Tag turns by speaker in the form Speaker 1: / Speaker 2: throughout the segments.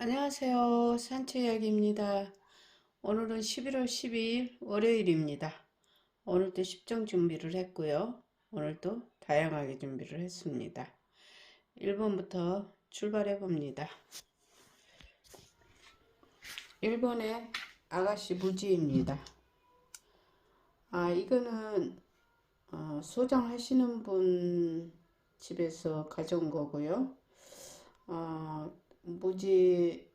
Speaker 1: 안녕하세요. 산채 이야기입니다. 오늘은 11월 12일 월요일입니다. 오늘도 십정 준비를 했고요. 오늘도 다양하게 준비를 했습니다. 1번부터 출발해 봅니다. 1번의 아가씨 무지입니다. 아, 이거는 어, 소장하시는 분 집에서 가져온 거고요. 어, 무지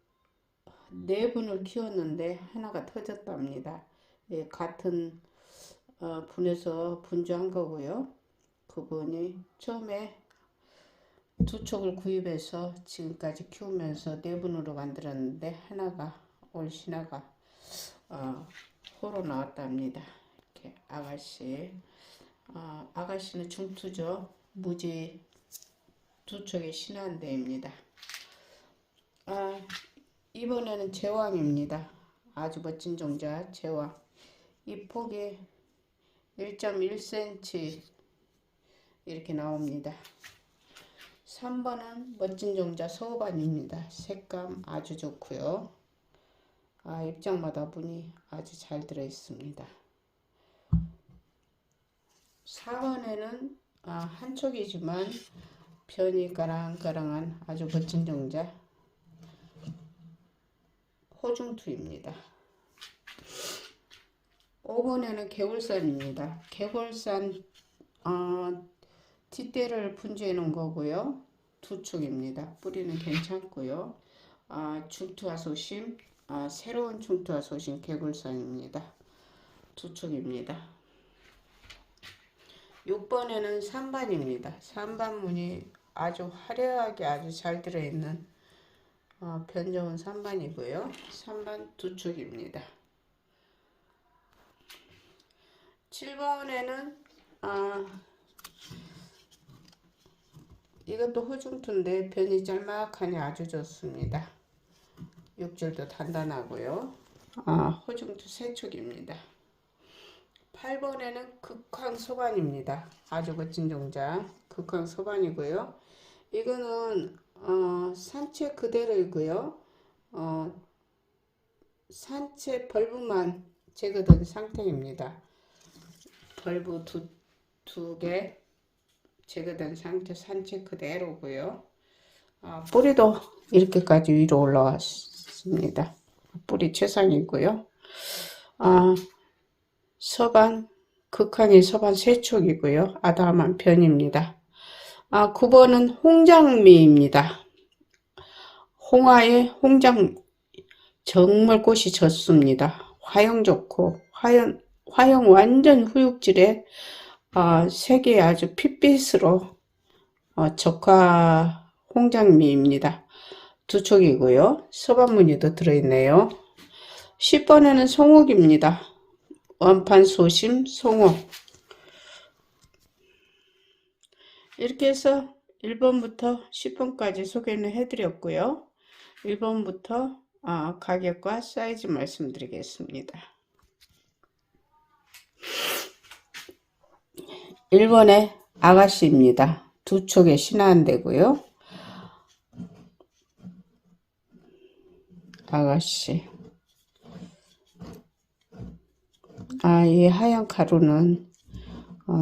Speaker 1: 네 분을 키웠는데 하나가 터졌답니다. 예, 같은 어, 분에서 분주한 거고요. 그분이 처음에 두 촉을 구입해서 지금까지 키우면서 네 분으로 만들었는데 하나가 올 신화가 어, 호로 나왔답니다. 이렇게 아가씨 어, 아가씨는 중투죠. 무지 두 촉의 신한대입니다. 아, 이번에는 제왕입니다. 아주 멋진 종자 제왕. 이 폭이 1.1cm 이렇게 나옵니다. 3번은 멋진 종자 소반입니다. 색감 아주 좋고요. 아, 입장마다 문이 아주 잘 들어 있습니다. 4번에는 아, 한 촉이지만 변이 까랑까랑한 아주 멋진 종자 호중투입니다. 5번에는 개골산입니다. 개골산 어, 뒷대를 분주해 놓은 거고요. 두 축입니다. 뿌리는 괜찮고요. 아, 중투와 소심, 아, 새로운 중투와 소심 개골산입니다. 두 축입니다. 6번에는 3반입니다. 3반 문이 아주 화려하게 아주 잘 들어있는 어, 변종은 3반이고요. 3반 두 축입니다. 7번에는 아, 이것도 호중투인데 변이 짤막하니 아주 좋습니다. 육질도 단단하고요. 아, 호중투 세 축입니다. 8번에는 극황 소반입니다. 아주 멋진 종자 극황 소반이고요. 이거는 어, 산채 그대로이고요. 어, 산채 벌브만 제거된 상태입니다. 벌브 두, 두 개 제거된 상태 산채 그대로고요. 어, 뿌리도 이렇게까지 위로 올라왔습니다. 뿌리 최상이고요. 아, 서반, 극한이 서반 세촉이고요. 아담한 편입니다. 아, 9번은 홍장미입니다. 홍화에 홍장 정말 꽃이 졌습니다. 화형 좋고 화형 화형 완전 후육질에 어, 색이 아주 핏빛으로 어, 적화 홍장미입니다. 두 촉이고요. 서반무늬도 들어있네요. 10번에는 송옥입니다. 원판 소심 송옥 이렇게 해서 1번부터 10번까지 소개는 해드렸고요. 1번부터 아, 가격과 사이즈 말씀드리겠습니다. 1번에 아가씨입니다. 두 촉에 신화한대고요. 아가씨. 아, 이 하얀 가루는 어,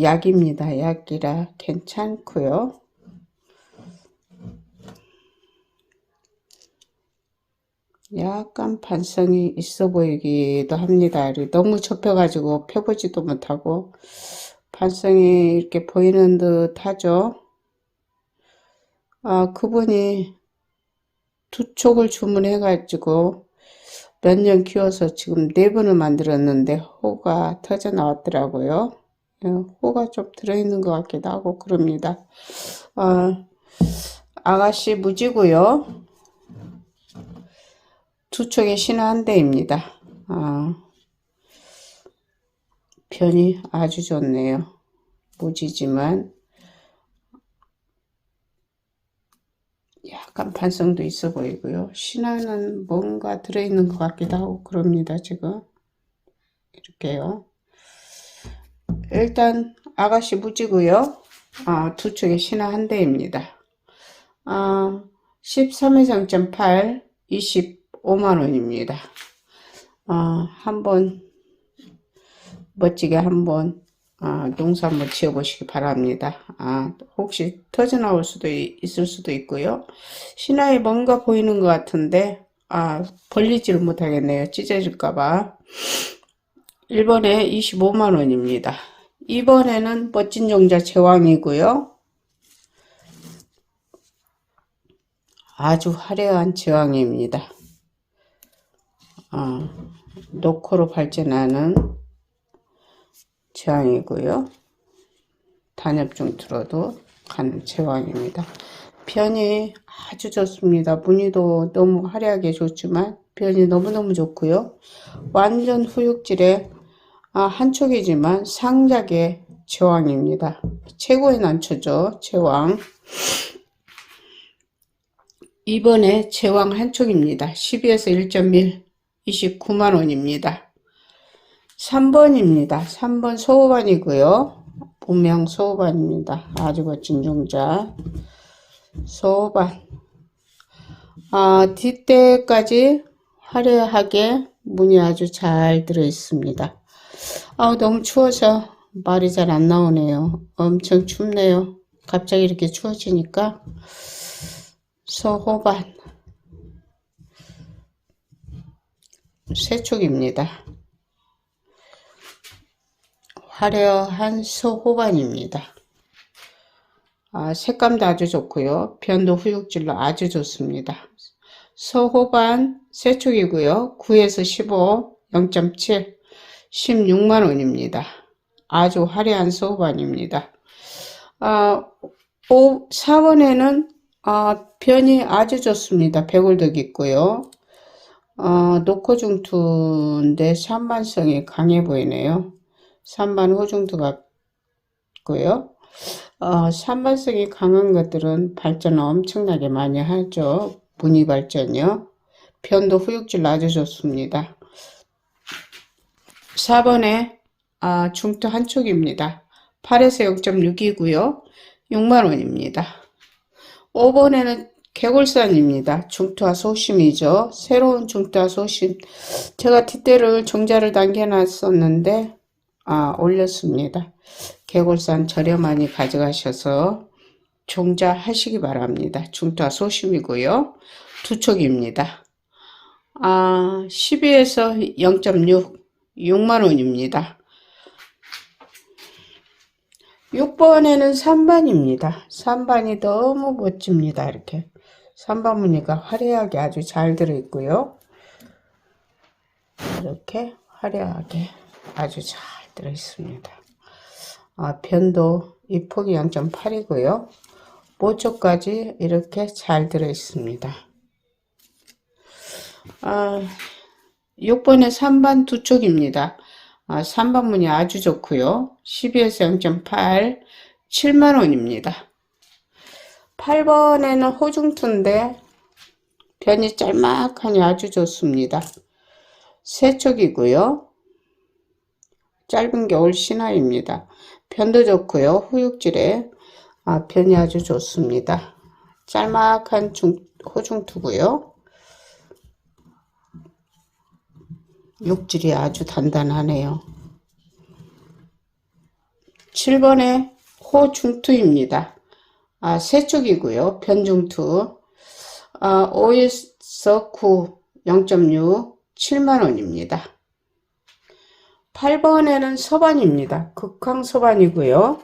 Speaker 1: 약입니다. 약이라 괜찮고요. 약간 반성이 있어 보이기도 합니다. 너무 좁혀가지고 펴보지도 못하고 반성이 이렇게 보이는 듯 하죠. 아, 그분이 두 촉을 주문해가지고 몇 년 키워서 지금 네 번을 만들었는데 호가 터져 나왔더라고요. 예, 호가 좀 들어있는 것 같기도 하고 그럽니다. 어, 아가씨 무지고요. 두 촉의 신화 한 대입니다. 아, 편이 아주 좋네요. 무지지만 약간 반성도 있어 보이고요. 신화는 뭔가 들어있는 것 같기도 하고 그럽니다. 지금 이렇게요. 일단 아가씨 무지고요. 아, 두 촉의 신화 한 대입니다. 아, 13회 0.8 25만원입니다. 아, 한번 멋지게 한번 아, 농사 한번 지어보시기 바랍니다. 아, 혹시 터져 나올 수도 있- 있을 수도 있고요. 신화에 뭔가 보이는 것 같은데 아, 벌리지를 못하겠네요. 찢어질까봐. 1번에 25만원입니다. 2번에는 멋진 종자 제왕이고요. 아주 화려한 제왕입니다. 아, 노코로 발전하는 제왕이고요. 단엽중 틀어도 가는 제왕입니다. 변이 아주 좋습니다. 무늬도 너무 화려하게 좋지만 변이 너무너무 좋고요. 완전 후육질의 아, 한 촉이지만 상작의 제왕입니다. 최고의 난초죠. 제왕. 이번에 제왕 한 촉입니다. 12에서 1.1 29만원입니다. 3번입니다. 3번 소호반이고요. 본명 소호반입니다. 아주 멋진 종자. 소호반. 아, 뒷대까지 화려하게 문이 아주 잘 들어 있습니다. 아, 너무 추워서 말이 잘 안 나오네요. 엄청 춥네요. 갑자기 이렇게 추워지니까 소호반 세촉입니다. 화려한 소호반입니다. 아, 색감도 아주 좋고요. 변도 후육질로 아주 좋습니다. 소호반 세촉이고요. 9에서 15, 0.7, 16만 원입니다. 아주 화려한 소호반입니다. 아, 5, 4번에는 아, 변이 아주 좋습니다. 백골덕 있고요. 어, 녹호중투인데 산반성이 강해 보이네요. 산반 호중투 같고요. 어, 산반성이 강한 것들은 발전 엄청나게 많이 하죠. 무늬 발전이요. 변도 후육질 아주 좋습니다. 4번에 아, 중투 한 촉입니다. 8에서 0.6이고요. 6만원입니다. 5번에는 개골산입니다. 중투와 소심이죠. 새로운 중투와 소심. 제가 뒷대를 종자를 남겨놨었는데 아, 올렸습니다. 개골산 저렴하니 가져가셔서 종자 하시기 바랍니다. 중투와 소심이고요. 두 촉입니다. 아, 12에서 0.6, 6만원입니다. 6번에는 3반입니다. 3반이 너무 멋집니다. 이렇게. 3반 무늬가 화려하게 아주 잘 들어있고요. 이렇게 화려하게 아주 잘 들어있습니다. 아, 변도 이 폭이 0.8이고요. 모초까지 이렇게 잘 들어있습니다. 아, 6번에 3반 두 쪽입니다. 아, 3반 문이 아주 좋고요. 12에서 0.8, 7만원입니다. 8번에는 호중투인데 변이 짤막하니 아주 좋습니다. 세촉이고요. 짧은 겨울 신화입니다. 변도 좋고요. 후육질에 아, 변이 아주 좋습니다. 짤막한 중, 호중투고요. 육질이 아주 단단하네요. 7번에 호중투입니다. 아, 세쪽이고요. 변중투. 아, 5에서 9, 0.6, 7만원입니다. 8번에는 서반입니다. 극황 서반이고요.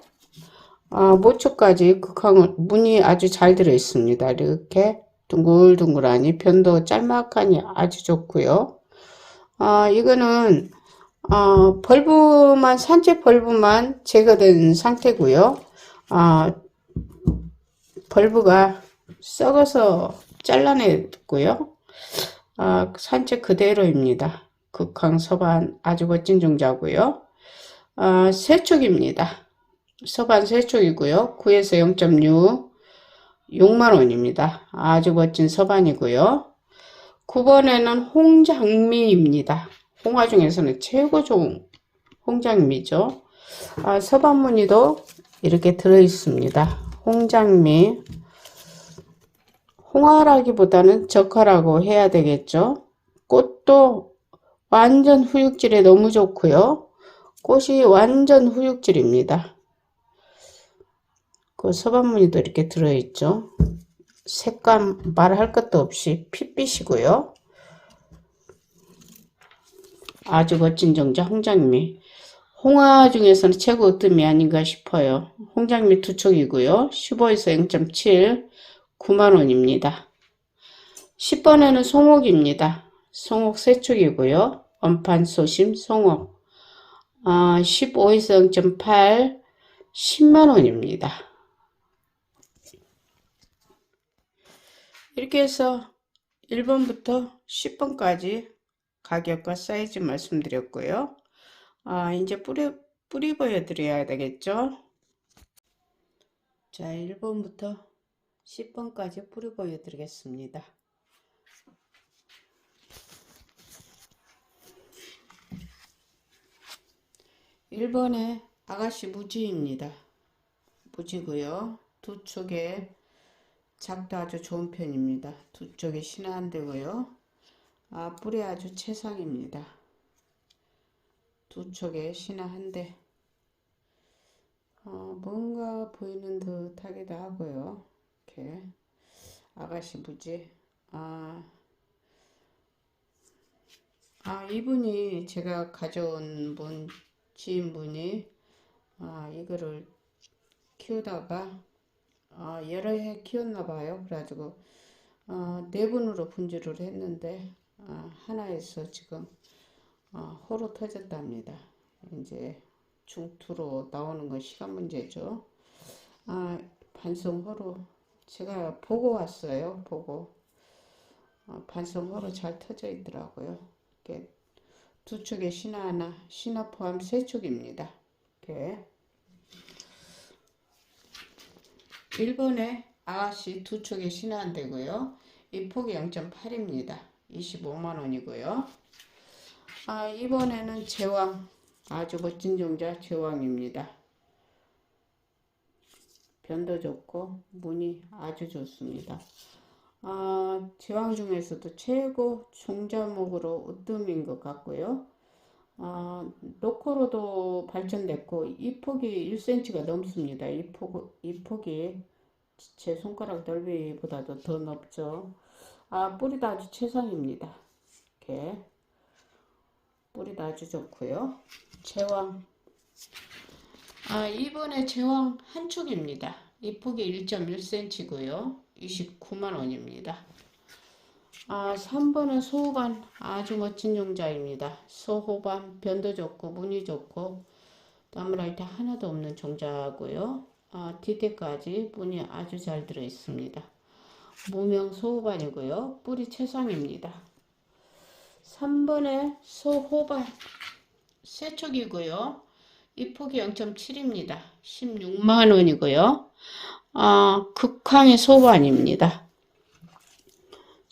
Speaker 1: 아, 모초까지 극황을, 문이 아주 잘 들어 있습니다. 이렇게 둥글둥글하니 변도 짤막하니 아주 좋고요. 아, 이거는 어, 벌브만 산채 벌브만 제거된 상태고요. 아, 벌브가 썩어서 잘라냈고요. 아, 산채 그대로입니다. 극황 서반 아주 멋진 종자고요. 아, 세촉입니다. 서반 세촉이고요. 9에서 0.6 6만원입니다. 아주 멋진 서반이고요. 9번에는 홍장미입니다. 홍화 중에서는 최고 좋은 홍장미죠. 아, 서반무늬도 이렇게 들어있습니다. 홍장미, 홍화라기보다는 적화라고 해야 되겠죠. 꽃도 완전 후육질에 너무 좋고요. 꽃이 완전 후육질입니다. 그 서반무늬도 이렇게 들어있죠. 색감 말할 것도 없이 핏빛이고요. 아주 멋진 정자 홍장미. 홍화 중에서는 최고 으뜸이 아닌가 싶어요. 홍장미 두 촉이고요. 15에서 0.7 9만원입니다. 10번에는 송옥입니다. 송옥 세 촉이고요. 엄판 소심 송옥 아, 15에서 0.8 10만원입니다. 이렇게 해서 1번부터 10번까지 가격과 사이즈 말씀드렸고요. 아, 이제 뿌리, 뿌리 보여드려야 되겠죠? 자, 1번부터 10번까지 뿌리 보여드리겠습니다. 1번에 아가씨 무지입니다. 무지고요. 두 쪽에 작도 아주 좋은 편입니다. 두 쪽에 신화 안 되고요. 아, 뿌리 아주 최상입니다. 두 쪽에 신화 한 대. 어, 뭔가 보이는 듯 하기도 하고요. 이렇게. 아가씨 무지. 아, 아, 이분이 제가 가져온 분, 지인분이, 아, 이거를 키우다가, 아, 여러 해 키웠나 봐요. 그래가지고, 어, 네 분으로 분주를 했는데, 아, 하나에서 지금, 어, 호로 터졌답니다. 이제 중투로 나오는 건 시간 문제죠. 아, 반성 호로 제가 보고 왔어요. 보고. 어, 반성 호로 잘 터져 있더라고요. 이렇게 두 쪽에 신화 하나, 신화 포함 세 쪽입니다. 이렇게 1번에 아가씨 두 쪽에 되고요. 이 폭이 0.8입니다. 25만 원이고요. 아, 이번에는 제왕 아주 멋진 종자 제왕입니다. 변도 좋고 무늬 아주 좋습니다. 아, 제왕 중에서도 최고 종자목으로 으뜸인 것 같고요. 아, 로커로도 발전됐고 이 폭이 1cm가 넘습니다. 이 폭, 이 폭이 제 손가락 넓이보다도 더 넓죠. 아, 뿌리도 아주 최상입니다. 이렇게 뿌리도 아주 좋고요. 제왕 아, 이번에 제왕 한 축입니다. 이 폭이 1.1cm고요. 29만 원입니다. 아, 3번은 소호반 아주 멋진 종자입니다. 소호반 변도 좋고 무늬 좋고 나무랄 때 하나도 없는 종자고요. 아, 뒤태까지 무늬 아주 잘 들어 있습니다. 무명 소호반이고요. 뿌리 최상입니다. 3번에 소호반 세촉이고요. 이 폭이 0.7입니다. 16만 원이고요. 아, 극황의 소반입니다.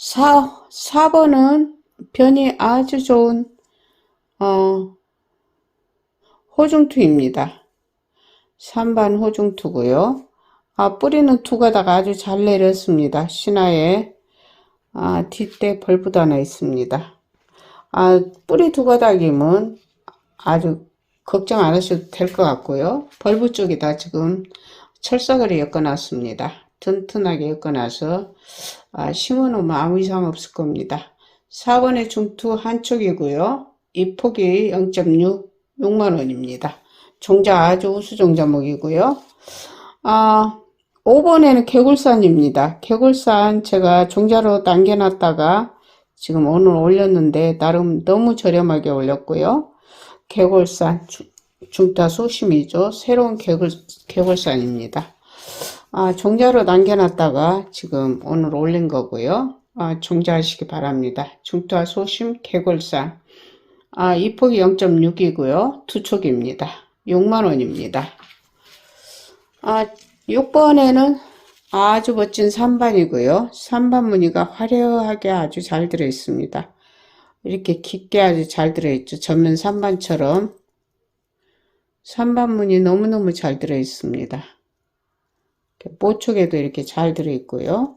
Speaker 1: 4, 4번은 변이 아주 좋은 어, 호중투입니다. 3번 호중투고요. 아, 뿌리는 두 가닥 아주 잘 내렸습니다. 신화에 아, 뒷대 벌브도 하나 있습니다. 아, 뿌리 두 가닥이면 아주 걱정 안 하셔도 될 것 같고요. 벌브 쪽에다 지금 철사거리 엮어놨습니다. 튼튼하게 엮어놔서 아, 심어놓으면 아무 이상 없을 겁니다. 4번의 중투 한쪽이고요. 이 폭이 0.6, 6만원입니다. 종자 아주 우수 종자목이고요. 아, 5번에는 개굴산입니다. 개굴산 제가 종자로 남겨놨다가 지금 오늘 올렸는데 나름 너무 저렴하게 올렸고요. 개골산 중타 소심이죠. 새로운 개골, 개골산입니다. 아, 종자로 남겨놨다가 지금 오늘 올린 거고요. 아, 종자하시기 바랍니다. 중타 소심 개골산. 아, 이 폭이 0.6이고요. 두 촉입니다. 6만원입니다. 아, 6번에는 아주 멋진 3반이고요. 3반 무늬가 화려하게 아주 잘 들어 있습니다. 이렇게 깊게 아주 잘 들어 있죠. 전면 3반처럼 3반 무늬 너무너무 잘 들어 있습니다. 모촉에도 이렇게 잘 들어 있고요.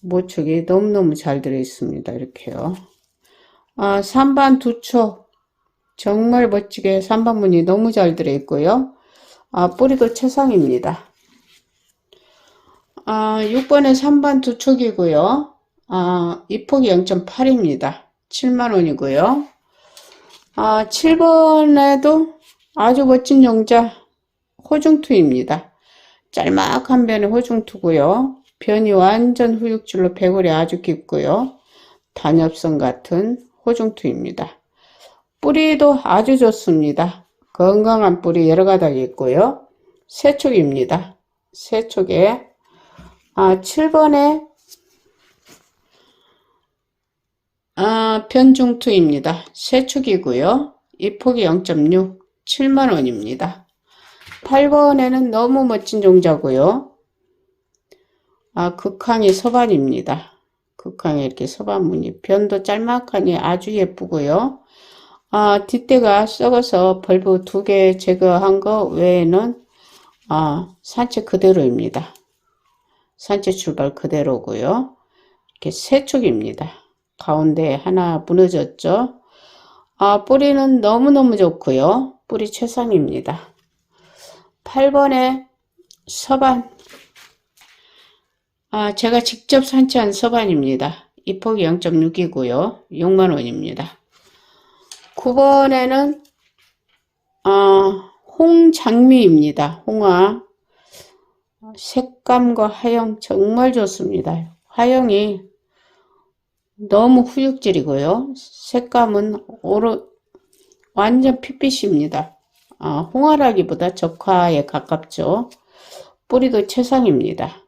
Speaker 1: 모촉이 너무너무 잘 들어있습니다. 이렇게요. 아, 3반 두촉. 정말 멋지게 3반 무늬 너무 잘 들어있고요. 아, 뿌리도 최상입니다. 아, 6번에 3반 두촉이고요. 아, 입폭이 0.8입니다. 7만원이고요. 아, 7번에도 아주 멋진 용자 호중투입니다. 짤막한 변의 호중투고요. 변이 완전 후육줄로 배골이 아주 깊고요. 단엽선 같은 호중투입니다. 뿌리도 아주 좋습니다. 건강한 뿌리 여러 가닥이 있고요. 세촉입니다. 세촉에 아, 7번에 아, 변중투입니다. 세축이고요. 입폭이 0.6, 7만원입니다. 8번에는 너무 멋진 종자고요. 아, 극항이 서반입니다. 극항에 이렇게 서반 무늬. 변도 짤막하니 아주 예쁘고요. 아, 뒷대가 썩어서 벌브 두 개 제거한 거 외에는 아, 산채 그대로입니다. 산채 출발 그대로고요. 이렇게 세축입니다. 가운데 하나 무너졌죠. 아, 뿌리는 너무너무 좋고요. 뿌리 최상입니다. 8번에 서반. 아, 제가 직접 산치한 서반입니다. 입폭이 0.6이고요. 6만원입니다. 9번에는 아, 홍장미입니다. 홍화. 색감과 화형 정말 좋습니다. 화형이 너무 후육질이고요. 색감은 오르, 완전 핏빛입니다. 아, 홍화라기보다 적화에 가깝죠. 뿌리도 최상입니다.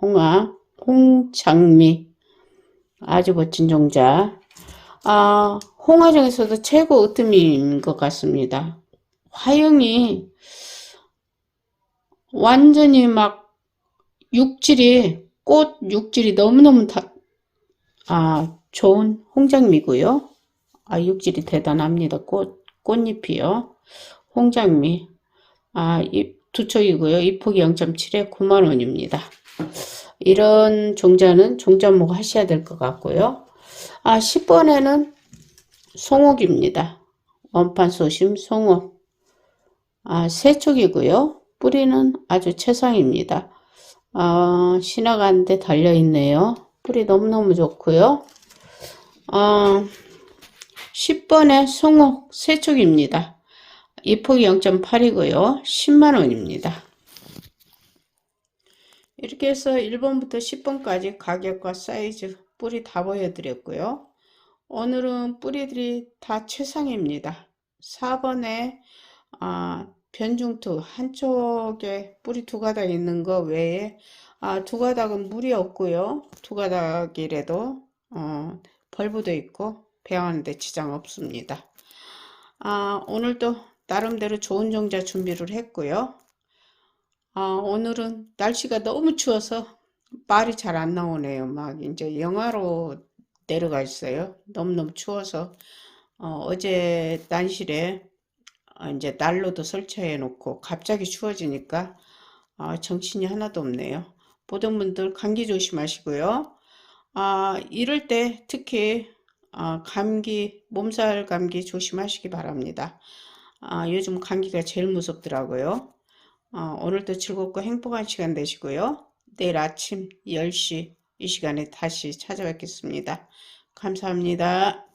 Speaker 1: 홍화, 홍장미. 아주 멋진 종자. 아, 홍화 중에서도 최고 으뜸인 것 같습니다. 화형이 완전히 막 육질이, 꽃 육질이 너무너무 다, 아, 좋은 홍장미고요. 아, 육질이 대단합니다. 꽃, 꽃잎이요. 홍장미. 아, 잎두 촉이고요. 잎폭이 0.7에 9만원입니다. 이런 종자는 종자목 하셔야 될 것 같고요. 아, 10번에는 송옥입니다. 원판 소심 송옥. 아, 세 촉이고요. 뿌리는 아주 최상입니다. 아, 신화가는데 달려있네요. 뿌리 너무너무 좋고요. 아, 10번에 송옥 세촉입니다. 입폭이 0.8이고요. 10만원입니다. 이렇게 해서 1번부터 10번까지 가격과 사이즈, 뿌리 다 보여드렸고요. 오늘은 뿌리들이 다 최상입니다. 4번에 아, 변중투 한쪽에 뿌리 두 가닥 있는 거 외에 아, 두 가닥은 물이 없고요. 두 가닥이라도 어, 벌브도 있고 배양하는데 지장 없습니다. 아, 오늘도 나름대로 좋은 종자 준비를 했고요. 아, 오늘은 날씨가 너무 추워서 말이 잘 안 나오네요. 막 이제 영하로 내려가 있어요. 너무너무 추워서 어, 제 난실에 어, 이제 난로도 설치해 놓고 갑자기 추워지니까 어, 정신이 하나도 없네요. 보던 분들 감기 조심하시고요. 아, 이럴 때 특히 아, 감기, 몸살 감기 조심하시기 바랍니다. 아, 요즘 감기가 제일 무섭더라고요. 아, 오늘도 즐겁고 행복한 시간 되시고요. 내일 아침 10시 이 시간에 다시 찾아뵙겠습니다. 감사합니다.